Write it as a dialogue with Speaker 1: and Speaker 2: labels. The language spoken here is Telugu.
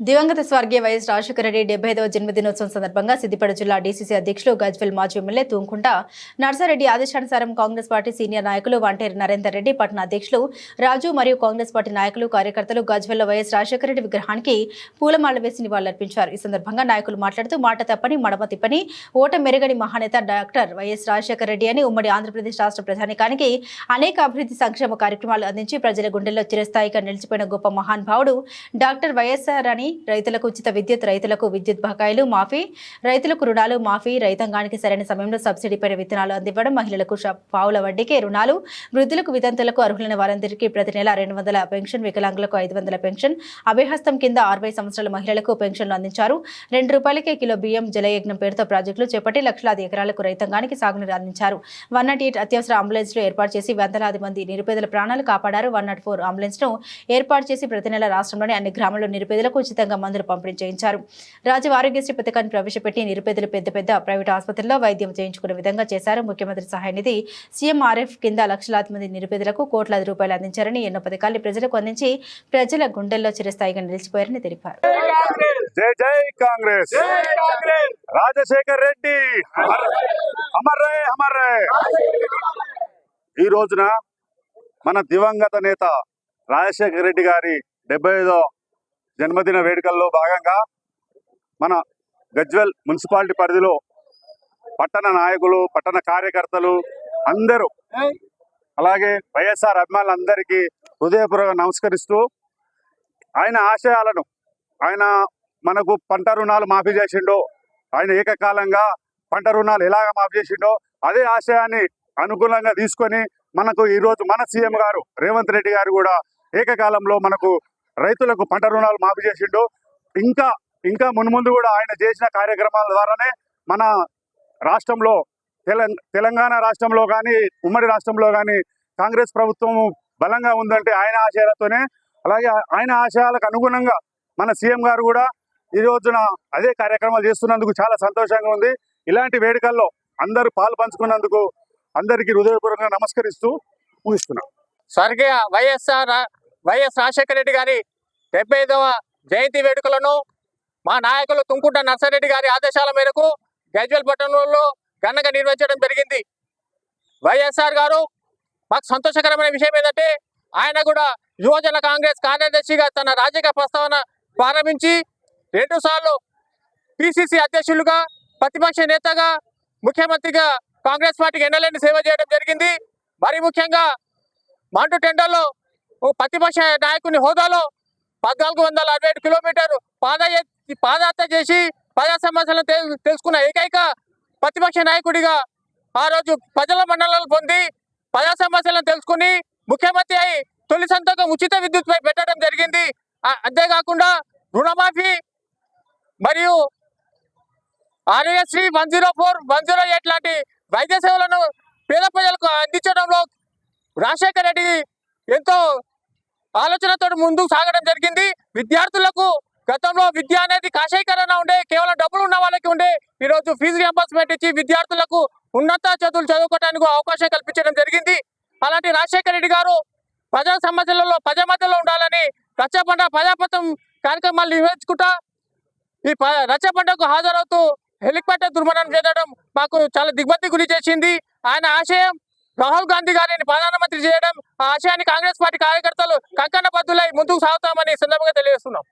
Speaker 1: దివంగత స్వర్గీయ వైఎస్ రాజశేఖర రెడ్డి డెబ్బై ఐదవ జన్మదినోత్సవం సందర్భంగా సిద్దిపేట జిల్లా డీసీసీ అధ్యక్షులు గజ్వెల్ మాజీ ఎమ్మెల్యే తూంకుంట నర్సారెడ్డి ఆదేశానుసారం కాంగ్రెస్ పార్టీ సీనియర్ నాయకులు వంటేరు నరేందర్ రెడ్డి పట్టణ అధ్యక్షులు రాజు మరియు కాంగ్రెస్ పార్టీ నాయకులు కార్యకర్తలు గజ్వెల్లో వైఎస్ రాజశేఖర రెడ్డి విగ్రహానికి పూలమాల వేసి నివాళులర్పించారు. ఈ సందర్భంగా నాయకులు మాట్లాడుతూ మాట తప్పని మడమ తిప్పని ఓట మెరుగని మహానేత డాక్టర్ వైఎస్ రాజశేఖర రెడ్డి అని ఉమ్మడి ఆంధ్రప్రదేశ్ రాష్ట్ర ప్రధానికానికి అనేక అభివృద్ధి సంక్షేమ కార్యక్రమాలు అందించి ప్రజల గుండెల్లో చిరస్థాయిగా నిలిచిపోయిన గొప్ప మహానుభావుడు డాక్టర్ వైఎస్ఆర్ అని రైతులకు ఉచిత విద్యుత్ రైతులకు విద్యుత్ బకాయిలు మాఫీ రైతులకు రుణాలు మాఫీ రైతాంగానికి సరైన సమయంలో సబ్సిడీ పైన విత్తనాలు అందివ్వడం మహిళలకు పావుల వడ్డీకే రుణాలు వృద్ధులకు వితంతులకు అర్హులైన వారందరికీ ప్రతి నెల రెండు వందల పెన్షన్ వికలాంగులకు ఐదు వందల పెన్షన్ అభయహస్తం కింద అరవై సంవత్సరాల మహిళలకు పెన్షన్లు అందించారు. రెండు రూపాయలకే కిలో బియ్యం జలయజ్ఞం పేరుతో ప్రాజెక్టులు చేపట్టి లక్షలాది ఎకరాలకు రైతాంగానికి సాగునీరు అందించారు. వన్ నాట్ ఎయిట్ అత్యవసర అంబులెన్స్లు ఏర్పాటు చేసి వందలాది మంది నిరుపేదల ప్రాణాలు కాపాడారు. వన్ నాట్ ఫోర్ అంబులెన్స్ను ఏర్పాటు చేసి ప్రతి నెల రాష్ట్రంలోని అన్ని గ్రామాల్లో నిరుపేదలకు ఉచితంగా మందులు పంపిణీ చేయించారు. రాజీవ్ ఆరోగ్యశ్రీ పథకాన్ని ప్రవేశపెట్టి నిరుపేదలు పెద్ద పెద్ద ప్రైవేట్ ఆసుపత్రుల్లో వైద్యం చేయించుకునే విధంగా చేశారు. ముఖ్యమంత్రి సహాయ నిధి సీఎంఆర్ఎఫ్ కింద లక్షలాది మంది నిరుపేదలకు కోట్లాది రూపాయలు అందించారని ఎన్నో పథకాల్ని ప్రజలకు అందించి ప్రజల గుండెల్లో చిరస్థాయిగా నిలిచిపోయారని తెలిపారు.
Speaker 2: జై జై కాంగ్రెస్! రాజశేఖర్ రెడ్డి! ఈ రోజున మన దివంగత నేత రాజశేఖర్ రెడ్డి గారి డెబ్బై ఐదో జన్మదిన వేడుకల్లో భాగంగా మన గజ్వెల్ మున్సిపాలిటీ పరిధిలో పట్టణ నాయకులు పట్టణ కార్యకర్తలు అందరూ అలాగే వైఎస్ఆర్ అభిమానులందరికీ హృదయపూర్వక నమస్కరిస్తూ ఆయన ఆశయాలను ఆయన మనకు పంట రుణాలు మాఫీ చేసిండో ఆయన ఏకకాలంగా పంట రుణాలు ఎలాగ మాఫీ చేసిండో అదే ఆశయాన్ని అనుకూలంగా తీసుకొని మనకు ఈరోజు మన సీఎం గారు రేవంత్ రెడ్డి గారు కూడా ఏకకాలంలో మనకు రైతులకు పంట రుణాలు మాఫీ చేసిండు. ఇంకా ఇంకా మున్ముందు కూడా ఆయన చేసిన కార్యక్రమాల ద్వారానే మన రాష్ట్రంలో తెలంగాణ తెలంగాణ రాష్ట్రంలో కానీ ఉమ్మడి రాష్ట్రంలో కానీ కాంగ్రెస్ ప్రభుత్వం బలంగా ఉందంటే ఆయన ఆశయాలతోనే అలాగే ఆయన ఆశయాలకు అనుగుణంగా మన సీఎం గారు కూడా ఈ రోజున అదే కార్యక్రమాలు చేస్తున్నందుకు చాలా సంతోషంగా ఉంది. ఇలాంటి వేడుకల్లో అందరూ పాలు పంచుకున్నందుకు అందరికీ హృదయపూర్వకంగా నమస్కరిస్తూ ఊహిస్తున్నాం
Speaker 3: స్వర్గీయ వైఎస్ఆర్ వైఎస్ రాజశేఖర రెడ్డి గారి డెబ్బై ఐదవ జయంతి వేడుకలను మా నాయకులు తుంకుంట నర్సారెడ్డి గారి ఆదేశాల మేరకు గజ్వెల్ పట్టణంలో ఘనంగా నిర్వహించడం జరిగింది. వైఎస్ఆర్ గారు మాకు సంతోషకరమైన విషయం ఏంటంటే ఆయన కూడా యువజన కాంగ్రెస్ కార్యదర్శిగా తన రాజకీయ ప్రస్తావన ప్రారంభించి రెండు సార్లు పిసిసి అధ్యక్షులుగా ప్రతిపక్ష నేతగా ముఖ్యమంత్రిగా కాంగ్రెస్ పార్టీకి ఎన్నలేని సేవ చేయడం జరిగింది. మరి ముఖ్యంగా మంటు టెండర్లో ఓ ప్రతిపక్ష నాయకుని హోదాలో పద్నాలుగు వందల అరవై ఏడు కిలోమీటర్ పాద పాదయాత్ర చేసి ప్రజా సమస్యలను తెలు- తెలుసుకున్న ఏకైక ప్రతిపక్ష నాయకుడిగా ఆ రోజు ప్రజల మండలాలు పొంది ప్రజా సమస్యలను తెలుసుకుని ముఖ్యమంత్రి అయి తొలి సంతకం ఉచిత విద్యుత్పై పెట్టడం జరిగింది. అంతేకాకుండా రుణమాఫీ మరియు Aarogyasri one zero four one zero eight లాంటి వైద్య సేవలను పేద ప్రజలకు అందించడంలో రాజశేఖర రెడ్డి ఎంతో ఆలోచనతో ముందుకు సాగడం జరిగింది. విద్యార్థులకు గతంలో విద్య అనేది కాషాయకరణ ఉండే కేవలం డబ్బులు ఉన్న వాళ్ళకి ఉండే ఈరోజు ఫీజు రియంబర్స్మెంట్ ఇచ్చి విద్యార్థులకు ఉన్నత చదువులు చదువుకోవడానికి అవకాశం కల్పించడం జరిగింది. అలాంటి రాజశేఖర రెడ్డి గారు ప్రజా సమస్యలలో ప్రజా మధ్యలో ఉండాలని రచ్చబండ ప్రజాపథం కార్యక్రమాలు నిర్వహించుకుంటా ఈ ప- రచ్చబండకు హాజరవుతూ హెలికాప్టర్ దుర్మరణం చేయడం మాకు చాలా దిగ్భ్రాంతి గురి చేసింది. ఆయన ఆశయం రాహుల్ గాంధీ గారిని ప్రధానమంత్రి చేయడం ఆశయాన్ని కాంగ్రెస్ పార్టీ కార్యకర్తలు కంకణ బద్దులై ముందుకు సాగుతామని సందర్భంగా తెలియజేస్తున్నాం.